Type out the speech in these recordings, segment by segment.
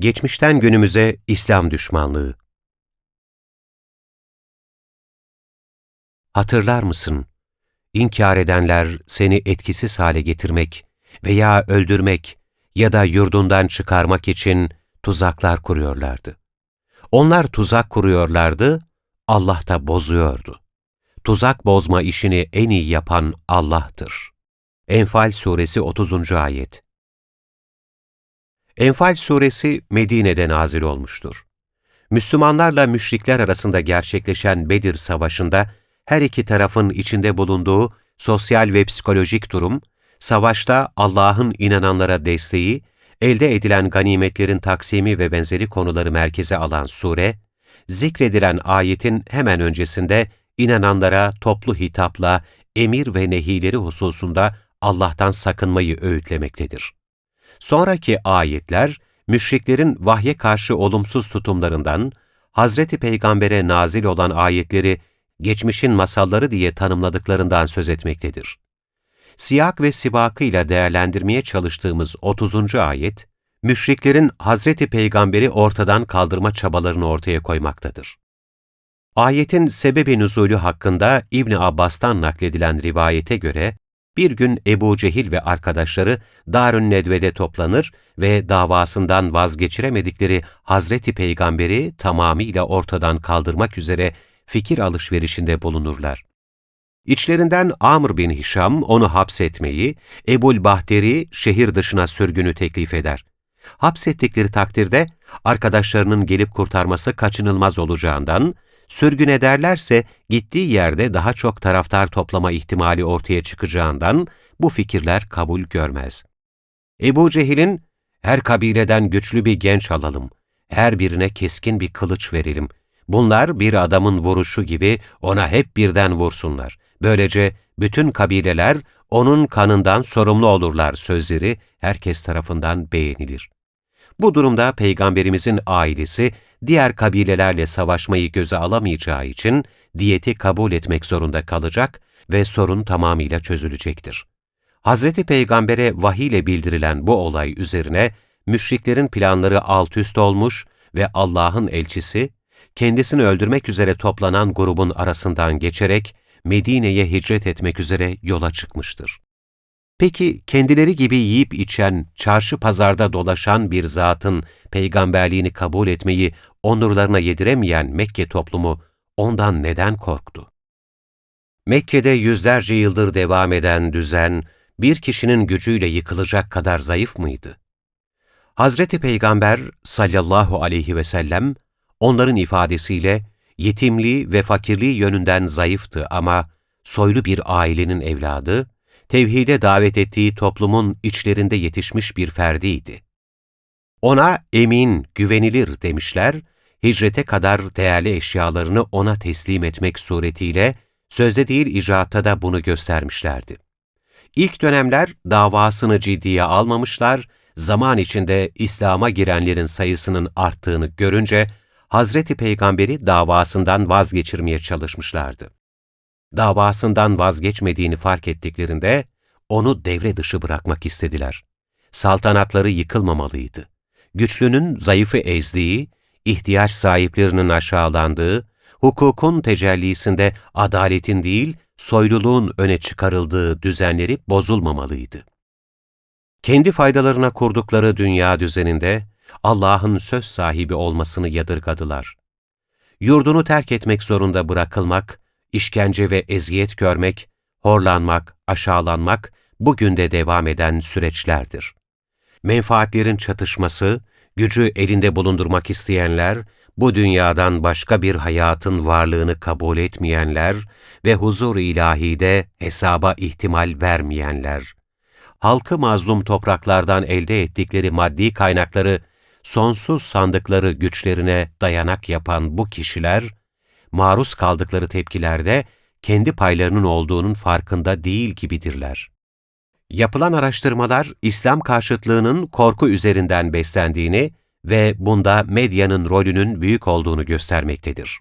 Geçmişten günümüze İslam düşmanlığı. Hatırlar mısın? İnkar edenler seni etkisiz hale getirmek veya öldürmek ya da yurdundan çıkarmak için tuzaklar kuruyorlardı. Onlar tuzak kuruyorlardı, Allah da bozuyordu. Tuzak bozma işini en iyi yapan Allah'tır. Enfal Suresi 30. Ayet Enfal Suresi Medine'de nazil olmuştur. Müslümanlarla müşrikler arasında gerçekleşen Bedir Savaşı'nda her iki tarafın içinde bulunduğu sosyal ve psikolojik durum, savaşta Allah'ın inananlara desteği, elde edilen ganimetlerin taksimi ve benzeri konuları merkeze alan sure, zikredilen ayetin hemen öncesinde inananlara toplu hitapla emir ve nehileri hususunda Allah'tan sakınmayı öğütlemektedir. Sonraki ayetler, müşriklerin vahye karşı olumsuz tutumlarından, Hazreti Peygamber'e nazil olan ayetleri geçmişin masalları diye tanımladıklarından söz etmektedir. Siyak ve sibakıyla değerlendirmeye çalıştığımız 30. ayet, müşriklerin Hazreti Peygamber'i ortadan kaldırma çabalarını ortaya koymaktadır. Ayetin sebebi nüzulü hakkında İbni Abbas'tan nakledilen rivayete göre, bir gün Ebu Cehil ve arkadaşları Darün Nedve'de toplanır ve davasından vazgeçiremedikleri Hazreti Peygamber'i tamamıyla ortadan kaldırmak üzere fikir alışverişinde bulunurlar. İçlerinden Amr bin Hişam onu hapsetmeyi, Ebul Bahteri şehir dışına sürgünü teklif eder. Hapsettikleri takdirde arkadaşlarının gelip kurtarması kaçınılmaz olacağından, sürgün ederlerse gittiği yerde daha çok taraftar toplama ihtimali ortaya çıkacağından bu fikirler kabul görmez. Ebu Cehil'in her kabileden güçlü bir genç alalım, her birine keskin bir kılıç verelim. Bunlar bir adamın vuruşu gibi ona hep birden vursunlar. Böylece bütün kabileler onun kanından sorumlu olurlar sözleri herkes tarafından beğenilir. Bu durumda Peygamberimizin ailesi diğer kabilelerle savaşmayı göze alamayacağı için diyeti kabul etmek zorunda kalacak ve sorun tamamıyla çözülecektir. Hazreti Peygamber'e vahiy ile bildirilen bu olay üzerine müşriklerin planları alt üst olmuş ve Allah'ın elçisi, kendisini öldürmek üzere toplanan grubun arasından geçerek Medine'ye hicret etmek üzere yola çıkmıştır. Peki kendileri gibi yiyip içen, çarşı pazarda dolaşan bir zatın peygamberliğini kabul etmeyi onurlarına yediremeyen Mekke toplumu ondan neden korktu? Mekke'de yüzlerce yıldır devam eden düzen, bir kişinin gücüyle yıkılacak kadar zayıf mıydı? Hazreti Peygamber sallallahu aleyhi ve sellem, onların ifadesiyle yetimliği ve fakirliği yönünden zayıftı ama soylu bir ailenin evladı, tevhide davet ettiği toplumun içlerinde yetişmiş bir ferdiydi. Ona emin, güvenilir demişler, hicrete kadar değerli eşyalarını ona teslim etmek suretiyle sözde değil icraatta da bunu göstermişlerdi. İlk dönemler davasını ciddiye almamışlar, zaman içinde İslam'a girenlerin sayısının arttığını görünce Hazreti Peygamber'i davasından vazgeçirmeye çalışmışlardı. Davasından vazgeçmediğini fark ettiklerinde onu devre dışı bırakmak istediler. Saltanatları yıkılmamalıydı. Güçlünün zayıfı ezdiği, ihtiyaç sahiplerinin aşağılandığı, hukukun tecellisinde adaletin değil, soyluluğun öne çıkarıldığı düzenleri bozulmamalıydı. Kendi faydalarına kurdukları dünya düzeninde Allah'ın söz sahibi olmasını yadırgadılar. Yurdunu terk etmek zorunda bırakılmak, işkence ve eziyet görmek, horlanmak, aşağılanmak bugün de devam eden süreçlerdir. Menfaatlerin çatışması, gücü elinde bulundurmak isteyenler, bu dünyadan başka bir hayatın varlığını kabul etmeyenler ve huzur ilahide hesaba ihtimal vermeyenler, halkı mazlum topraklardan elde ettikleri maddi kaynakları sonsuz sandıkları güçlerine dayanak yapan bu kişiler, maruz kaldıkları tepkilerde kendi paylarının olduğunun farkında değil gibidirler. Yapılan araştırmalar, İslam karşıtlığının korku üzerinden beslendiğini ve bunda medyanın rolünün büyük olduğunu göstermektedir.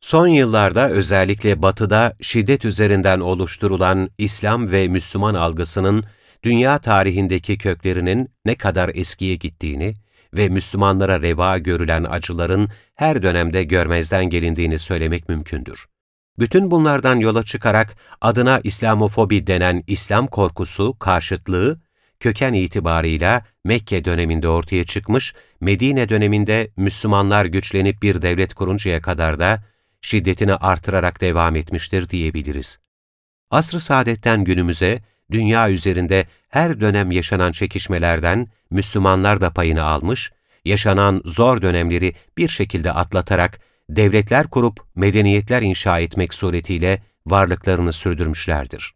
Son yıllarda özellikle Batı'da şiddet üzerinden oluşturulan İslam ve Müslüman algısının dünya tarihindeki köklerinin ne kadar eskiye gittiğini ve Müslümanlara reva görülen acıların her dönemde görmezden gelindiğini söylemek mümkündür. Bütün bunlardan yola çıkarak adına İslamofobi denen İslam korkusu, karşıtlığı, köken itibarıyla Mekke döneminde ortaya çıkmış, Medine döneminde Müslümanlar güçlenip bir devlet kuruncaya kadar da şiddetini artırarak devam etmiştir diyebiliriz. Asr-ı saadetten günümüze, dünya üzerinde her dönem yaşanan çekişmelerden Müslümanlar da payını almış, yaşanan zor dönemleri bir şekilde atlatarak devletler kurup medeniyetler inşa etmek suretiyle varlıklarını sürdürmüşlerdir.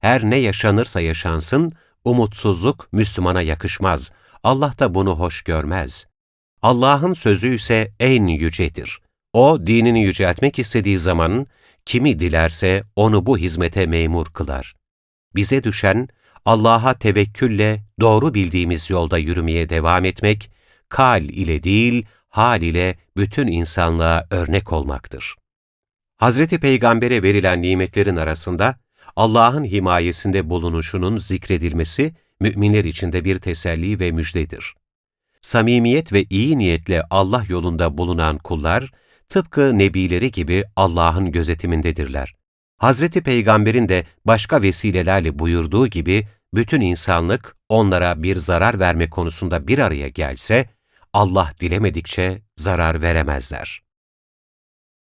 Her ne yaşanırsa yaşansın, umutsuzluk Müslümana yakışmaz. Allah da bunu hoş görmez. Allah'ın sözü ise en yücedir. O, dinini yüceltmek istediği zaman, kimi dilerse onu bu hizmete memur kılar. Bize düşen, Allah'a tevekkülle doğru bildiğimiz yolda yürümeye devam etmek, kal ile değil, hal ile bütün insanlığa örnek olmaktır. Hazreti Peygamber'e verilen nimetlerin arasında Allah'ın himayesinde bulunuşunun zikredilmesi müminler için de bir teselli ve müjdedir. Samimiyet ve iyi niyetle Allah yolunda bulunan kullar, tıpkı nebileri gibi Allah'ın gözetimindedirler. Hazreti Peygamber'in de başka vesilelerle buyurduğu gibi, bütün insanlık onlara bir zarar verme konusunda bir araya gelse, Allah dilemedikçe zarar veremezler.